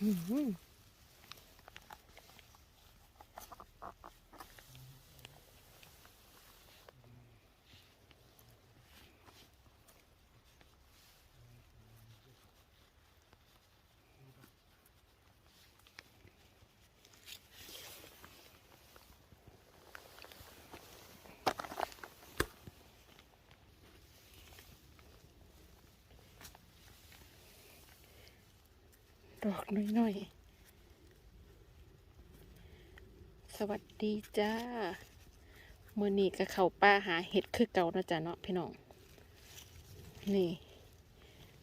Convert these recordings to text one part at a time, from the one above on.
อื้อ ออกน้อยๆ สวัสดีจ้าเมื่อนี้ก็เข้าป่าหาเห็ดคือเก่านะจ๊ะเนาะพี่น้อง นี่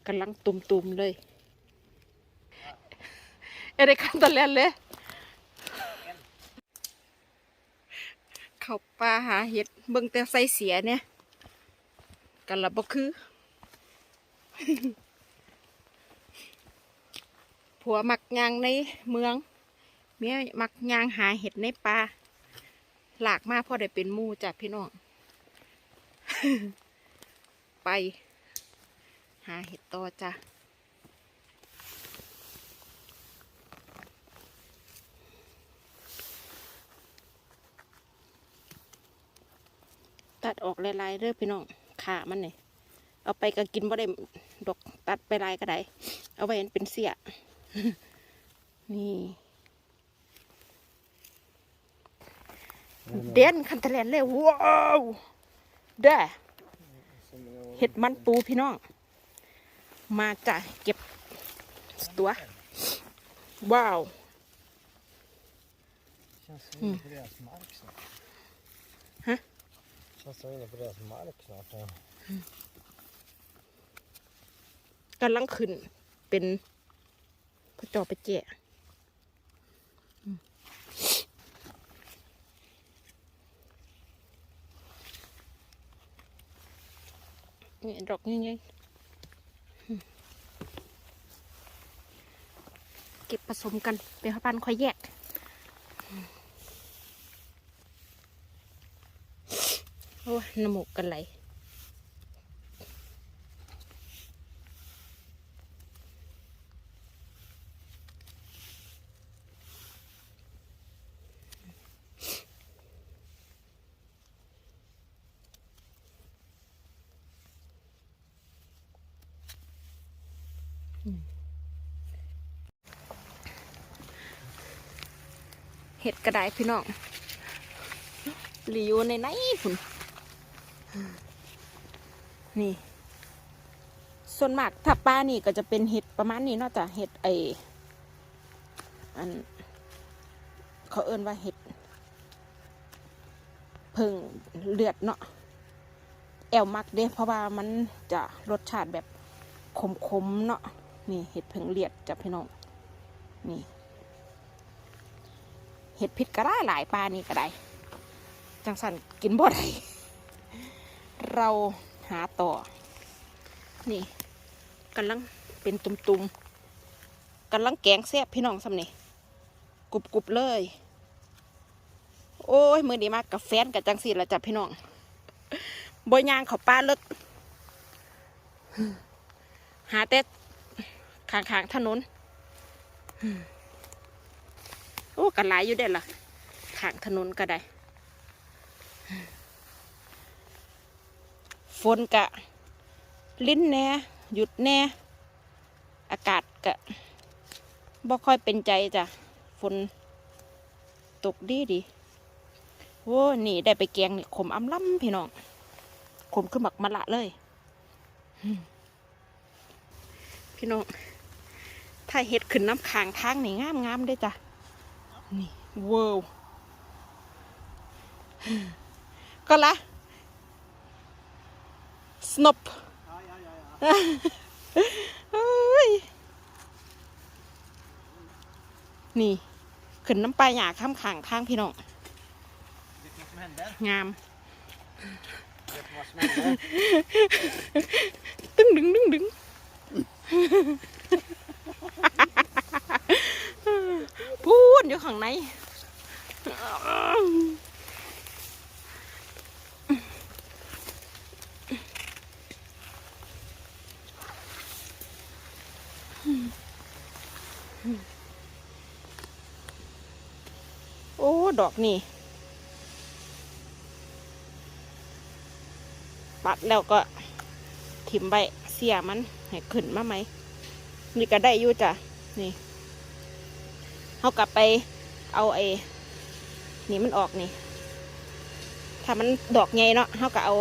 กำลังตุ่มๆเลย เอเดกันตะเลนเลยเข้าป่าหาเห็ดเบิ่งแต่ใส่เสียเนี่ยกันละบ่คือ ผัวมักยางในเมือง เมียมักยางหาเห็ดในป่าหลากมากพ่อได้เป็นมูจ้ะพี่น้อง ไป หาเห็ดต่อจ้ะตัดออกลายๆเด้อพี่น้องขามันเนี่ยเอาไปก็กินบ่ได้ดอกตัดไปลายก็ได้ เอาไว้เป็นเสีย นี่เด่นคันทะเลนเลยว้าวเด้อเห็ดมันปูพี่น้อง มาจ้ะเก็บตัว ว้าว Känns som Mm. inne på deras mark snart. Hä? Känns som inne på deras mark snart. Ja. กำลังขึ้นเป็น พระจอไปเจาอืมนี่ดอกนี่ไงเก็บผสมกันเป็นพันค่อยแยกโอ้น้ำมูกกันไหล เห็ดกระไดพี่น้องหลีอยู่ในไหนพุ่นนี่ ส่วนมากถ้าป้านี่ก็จะเป็นเห็ดประมาณนี้นอกจากเห็ดไออัน เขาเอิ้นว่าเห็ดเพิ่งเลือดเนาะแอวมักเด้เพราะว่ามันจะรสชาติแบบขมๆเนาะนี่เห็ดเพิ่งเลือดจ้ะพี่น้อง นี่ เห็ดพิษก็ได้หลายปลานี่ก็ได้ จังสันกินบ่ได้เราหาต่อ นี่กำลังเป็นตุ่มๆกำลังแกงแซ่บพี่น้องสำนี่กรุบๆเลย โอ้ย มือดีมากกับแฟนกับจังสีละจับพี่น้องบอยยางเขาป้าเลิกหาแต่ข้างๆถนน โอ้กันหลายอยู่ได้อล่ะขางถนนก็ได้ ฝนกะ ลิ้นแน่หยุดแน่ อากาศกะบ่ค่อยเป็นใจจ้ะ ฝนตกดีดีโอ้นี่ได้ไปแกงนี่ขมอำล้ำพี่น้อง ขมขึ้นหมักมะละเลย พี่น้อง ถ้าเห็ดขึ้นน้ำขางทางนี่งามงามได้จ้ะ นี่เว้าวก็ละสนบนี่ขึ้นน้ำปลาหยาข้ามขางทางพี่น้องงาม ตึ้งดึงดึงดึง พูดอยู่ข้างในโอ้ ดอกนี่ ปัดแล้วก็ถิ่มใบเสียมัน ให้ขึ้นมาไหม นี่ก็ได้อยู่จ้ะ นี่ เขากลับไปเอาไอ้นี่มันออกนี่ ถ้ามันดอกใหญ่เนาะเขาก็เอา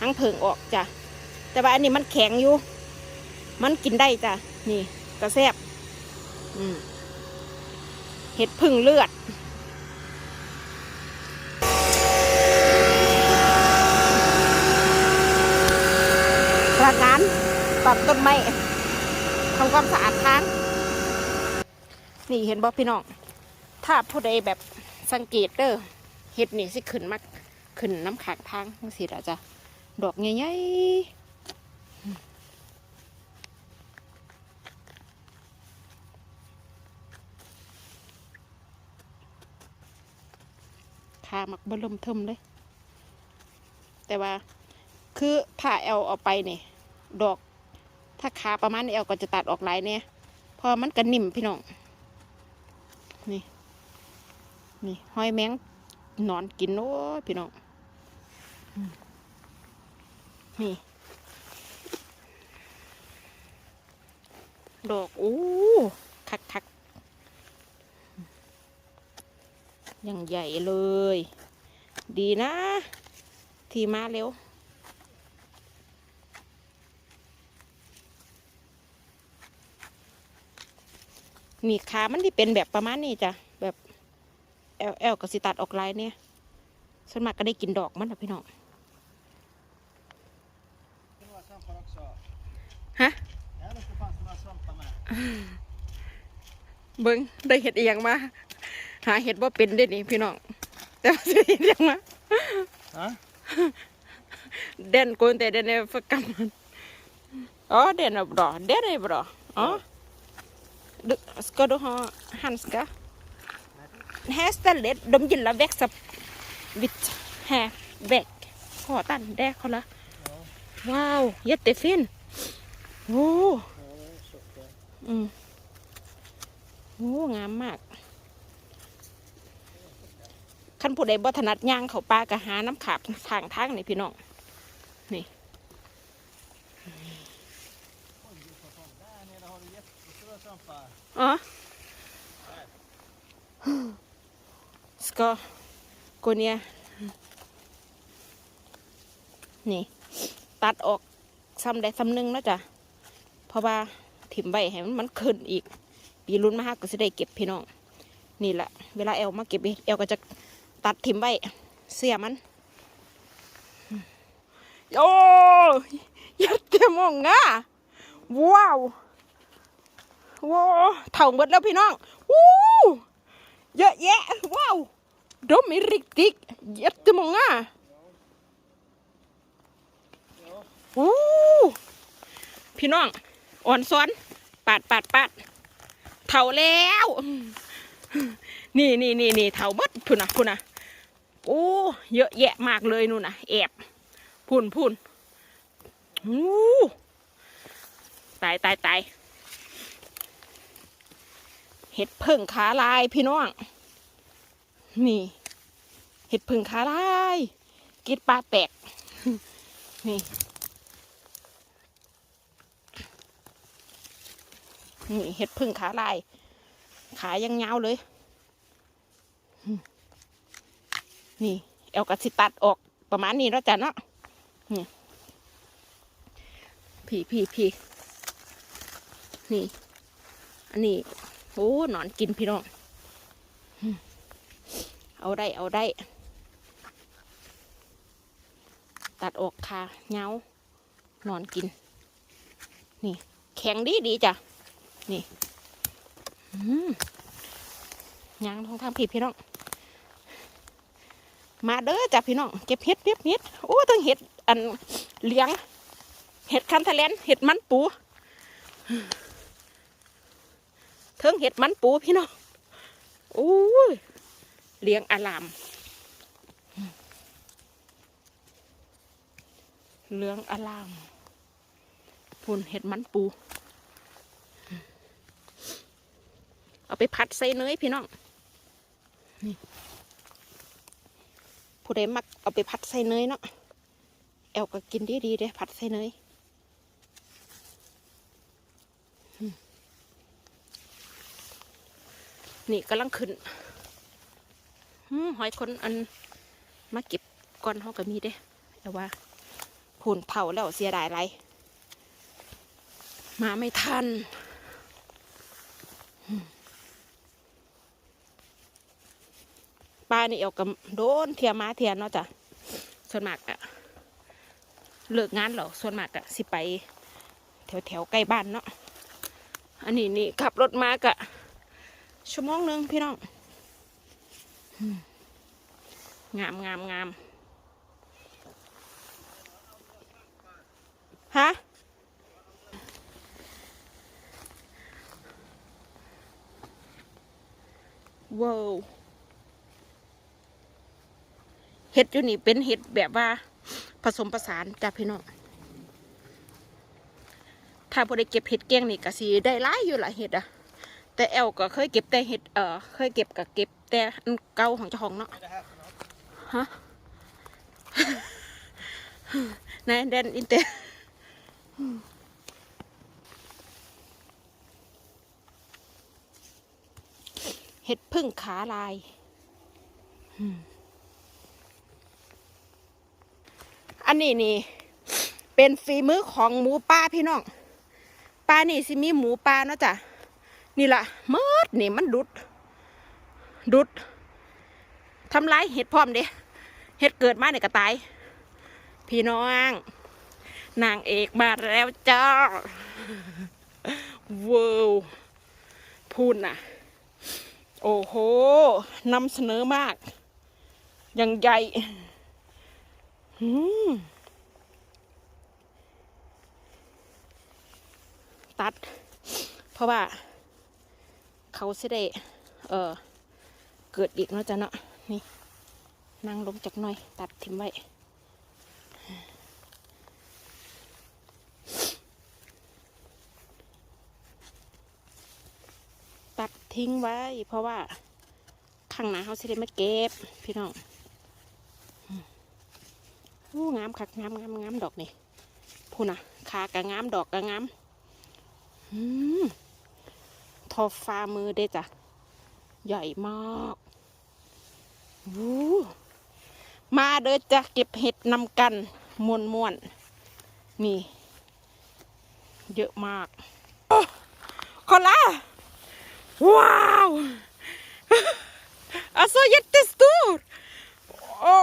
หางเพิงออกจ้ะ แต่ว่าอันนี้มันแข็งอยู่ มันกินได้จ้ะ นี่กระแซบอืมเห็ดพึ่งเลือดพนักงานตัดต้นไม้ทำความสะอาดทาง นี่เห็นบ่พี่น้อง ถ้าผู้ใดแบบสังเกตเด้อเห็ดนี่สิขึ้นมากขึ้นน้ำขางทางจังสิละจ้ะดอกใหญ่ๆขามักบลมเทิมเลย แต่ว่าคือถ้าแอลเอาไปเนี่ยดอก ถ้าขาประมาณนี้แอลก็จะตัดออกหลายเนี่ยเพอมันก็นิ่มพี่น้อง นี่หอยแมงหนอนกินโอ้ยพี่น้องอืมนี่ดอกโอ้คักคักๆอยังใหญ่เลย ดีนะ ที่มาเร็วนี่ขามันที่เป็นแบบประมาณนี้จ้ะ แบบแอลแอลกับสิตัดออกลายเนี่ยส่วนมากก็ได้กินดอกมันนะพี่น้อง Det var svampar också. ฮะ Ja, det ska fanns några svampar med. เบิ้งได้เห็ดเอียงมา หาเห็ดว่าเป็นได้นี่พี่น้องแต่ว่าจะเห็ดเอียงมา Ja. เด่นโกนแต่เด่น är för gammal. Ja, den är bra. Den är bra. Ja. Du, hairstylist ดมยินละแวกสับวิดแฮแวกขอตันแดกเขาละว้าวยัดเตฟินโอ้อืมโอ้งามมากขั้นผู้ใดบ่ถนัดย่างเขาปลากระหาน้ำขาบทางทางนี่พี่น้องนี่อ๋อ กอโกเนียนี่ ตัดออกซ้ำใดซ้ำหนึ่งแล้วจ้ะเพราะว่าถิ่มใบให้มันขึ้นอีก ปีรุ่นมาหาก็จะได้เก็บพี่น้อง นี่แหละเวลาแอลมาเก็บแอลก็จะตัดถิ่มใบเสียมันโอ้ยัดเต็มมองง่าว้าวว้าวเท่าหมดแล้วพี่น้อง วู้ เยอะแยะ ว้าว de är riktigt jättemånga. Ja. วู้พี่น้อง อ่อนซ้อน ปาดปาดปาดเท่าแล้ว นี่นี่นี่นี่เท่าหมดพุ่นนะพุ่นนะโอ้เยอะแยะมากเลยนู่นนะแอบพุ่นพุ่นวู้ตายตายตายเห็ดเพิ่งขาลายพี่น้อง นี่ เห็ดพิ่งขาลายกิดปลาแตก นี่ นี่เห็ดพึ่งขาลาย ขายังยาวเลย นี่เอลกระสิตัดออกประมาณนี้แล้วจ้ะเนาะนี่พี่พี่พี่นี่ อันนี้ โอ้ หนอนกินพี่น้อง เอาได้เอาได้ ตัดออกคาเงานอนกิน นี่ แข็งดีดีจ้ะ นี่ยางทองทางพี่พี่น้อง มาเด้อจ้ะพี่น้อง เก็บเห็ดเก็บเห็ดโอ้ทั้งเห็ดอันเลี้ยง เห็ดคันทะเลนเห็ดมันปูเทิงเห็ดมันปูพี่น้องโอ้ย เลี้ยงอาลามเหลืองอาลามพุ่นเห็ดมันปู เอาไปพัดใส่เนยพี่น้องนี่ผู้ใดมักเอาไปผัดใส่เนยเนาะแอลก็กินดีดีเด้ผัดใส่เนยนี่กำลังขึ้น หอยคนอันมาเก็บก้อนเขาก็มีเด้แต่ว่าพูนเผาแล้วเสียดายไรมาไม่ทันปลานี่เอากับโดนเทียมาเทียนเนาะจ้ะส่วนมากอะเลิกงานหรอส่วนมากอะสิไป แถวแถวๆใกล้บ้านเนาะอันนี้นี่ขับรถมากะชั่วโมงหนึ่งพี่น้อง งามงามงามฮะว้าวเห็ดอยู่นี่เป็นเห็ดแบบว่า ผสมผสานจ้ะพี่น้องถ้าพอได้เก็บเห็ดแกงนี่ก็สีได้หลายอยู่หละเห็ดอะแต่แอลก็เคยเก็บแต่เห็ดเออเคยเก็บกับเก็บ แต่อันเก่าของเจ้าของเนาะฮะนายแดนอินเตอร์เห็ดพึ่งขาลายอันนี้นี่ เป็นฝีมือของหมูป่าพี่น้องปลานี่สิมีหมูป่าเนาะจ้ะนี่ละมิดนี่มันดุด ดุดทำร้ายเห็ดพร้อมเด้เห็ดเกิดมาเนี่ยก็ตาย พี่น้อง นางเอกมาแล้วจ้าว้าวพูดน่ะ โอ้โหนำเสนอมาก ยังใหญ่ตัด เพราะว่า เขาเสดเออ เกิดอีกเนาะจ๊ะเนาะนี่นั่งลงจากหน่อย ตัดทิ้งไว้ตัดทิ้งไว้ เพราะว่าข้างหน้าเขาสิได้มาเก็บ พี่น้องโอ้งามคักงามงามงามดอกนี่พูนะขากะงามดอกกะงามอืมทอฟ้ามือเด้จ้ะ ใหญ่มาก มาเด้อจะเก็บเห็ดนำกันมวนมวนนี่ เยอะมากคอล่าว้าวอาโซยตติสตูรโอ้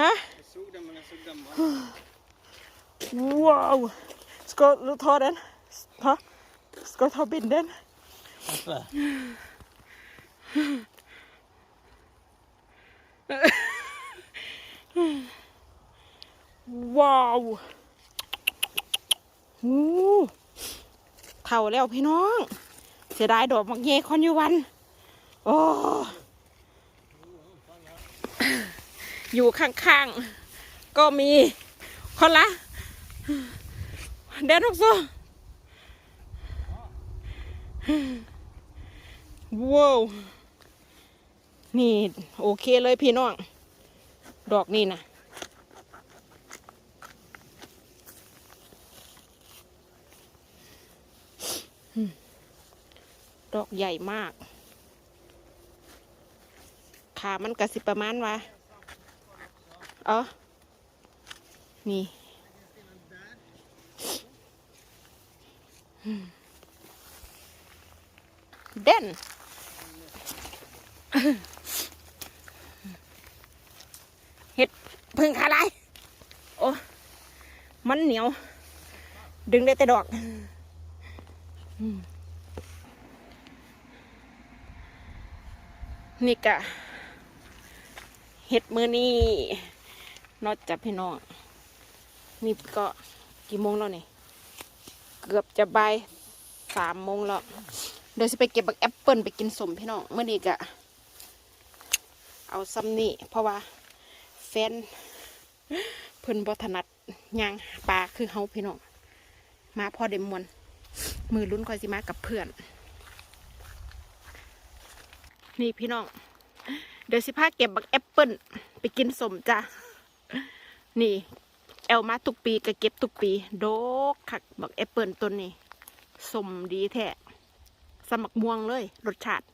ฮะว้าวสกอตลูทอเดนฮะสกอตทอบินเดน binden? Varför? Wow! หูเท่าแล้วพี่น้อง เสียดายดอกมักเยคอนอยู่วัน โอ้อยู่ข้างๆ ก็มีคนละ เดนทุกโซว้าว นี่โอเคเลยพี่น้อง ดอกนี่นะดอกใหญ่มาก ขามันกระสิประมาณว่าเออนี่ เด่น เห็ด พึ่งขาลายโอ้มันเหนียว ดึงได้แต่ดอกนี่กะเห็ดมือนี่นอกจากพี่น้องนี่ก็กี่โมงแล้วนี่ เกือบจะบ่ายสามโมงแล้วเดี๋ยวจะไปเก็บบักแอปเปิลไปกินสมพี่น้องเมื่อนี้กะเอาซ้ำนี่เพราะว่าแฟน เพิ่นบ่ถนัดย่างปลาคือเฮาพี่น้องมาพอเดมมวนมือลุ้นคอยสิมากับเพื่อน นี่พี่น้อง เดี๋ยวสิพาเก็บบักแอปเปิ้ลไปกินสมจ้ะนี่แอลมาทุกปีก็เก็บทุกปี โดกคักบักแอปเปิลต้นนี้สมดีแท้สมักม่วงเลย รสชาติ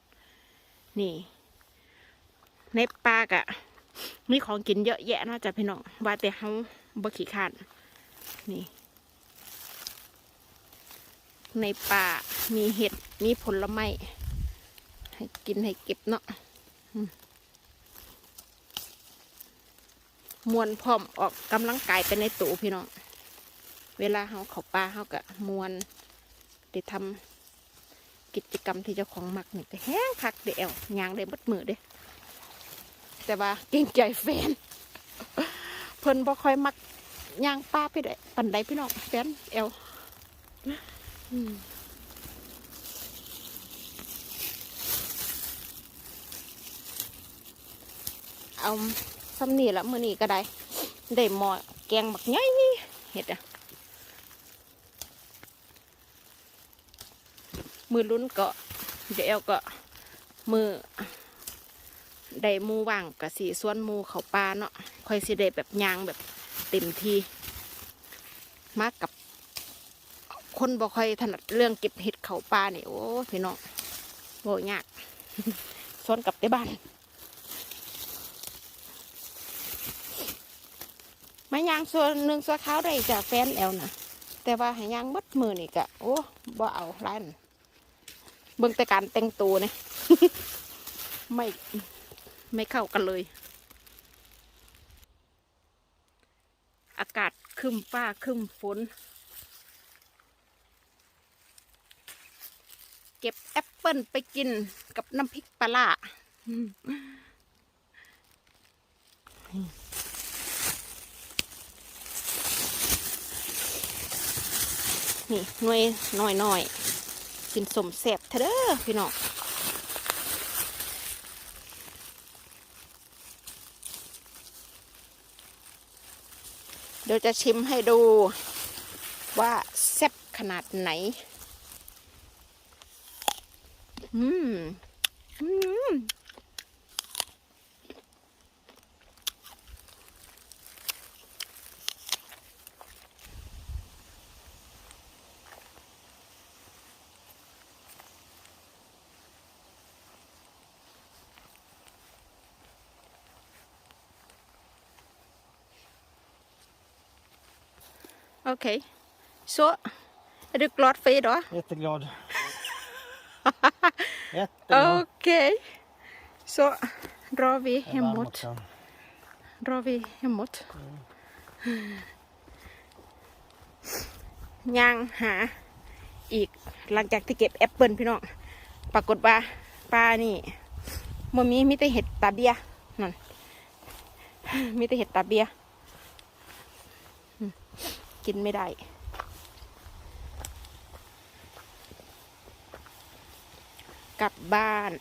นี่ ในปากอะ มีของกินเยอะแยะนะจ้ะพี่น้องว่าแต่เฮาบ่ขี้ขานนี่ ในป่ามีเห็ดมีผลไม้ให้กินให้เก็บเนาะมวนพร้อมออกกำลังกายไปในตูพี่น้อง เวลาเขาเขาป่าเขากะมวนได้ทำกิจกรรมที่เจ้าของมักนี่ก็แห้งคักเดียวยางได้มัดมือเด้ แต่ว่าเก่งใจแฟน เพิ่นบ่ค่อยมักย่างป้าไปได้ปันใดพี่น้องแฟนเอวอืมเอาซ้ำนี่ละมือนี้ก็ได้ ได้หมอแกงบักใหญ่เห็ดอะมือลุ้นก็เดี๋ยวก็มือ ได้มูว่างกับสีส่วนมูเขาปลาเนาะค่อยสิได้แบบยางแบบเต็มทีมากกับ คนบ่ค่อยถนัดเรื่องเก็บเห็ดเขาปลาเนี่ยโอ้พี่น้องโหยากส่วนกลับได้บ้านมายางส่วนหนึ่งส่วนเขาได้จากแฟนแอลนะแต่ว่าห้ยางมัดมือนี่กะโอ้บ่เอาร้านเบิ่งแต่การแต่งตัวเนี่ยไม่ ไม่เข้ากันเลย อากาศคึมฟ้าคึมฝน เก็บแอปเปิลไปกินกับน้ำพริกปลาร้าอืมนี่หน่วยน้อยน้อยกินสมแสบเถอะเด้อพี่น้อง เดี๋ยวจะชิมให้ดูว่าแซ่บขนาดไหน อืม อืม Okej. Så. Är du glad för idag? Jätteglad. Jätteglad. Okej. Så drar vi Jag är varm hemåt. också. Drar vi hemåt. ย่างหาอีกหลังจากที่เก็บแอปเปิลพี่น้องปรากฏว่าปลานี่มันมีมิแต่เห็ดตาเบียนั่นมีแต่เห็ดตาเบียอืม กินไม่ได้ กลับบ้าน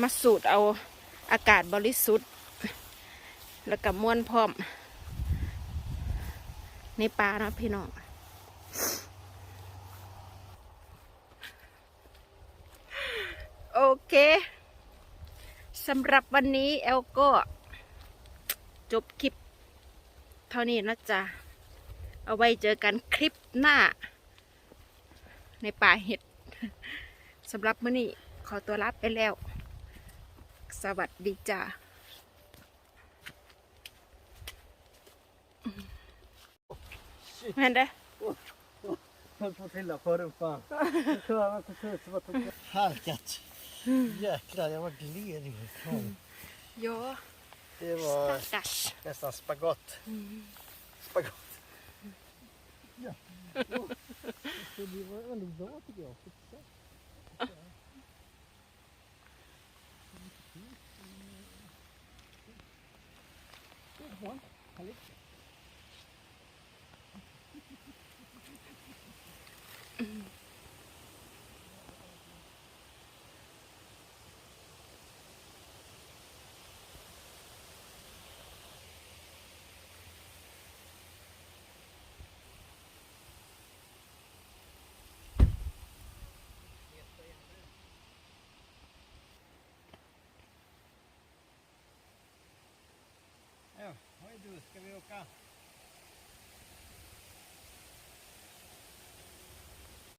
มาสูดเอาอากาศบริสุทธิ์ แล้วก็ม้วนพร้อม ในป่านะพี่น้องโอเค สำหรับวันนี้แอลก็จบคลิป เท่านี้นะจ๊ะ เอาไว้เจอกันคลิปหน้า ในป่าเห็ดสำหรับมื้อนี้ขอตัวลาไปแล้ว สวัสดีจ้า Shit, เห็นได้อ höll på att trilla på rumpan. Jag klarade inte ut så bara tog jag- Halkat. Jäklar, jag var gled ifrån. Ja, det var stackars. nästan spagat. Spagat. Ja. Det var ändå bra tycker jag. Good one. I like it. Härligt. du, ska vi åka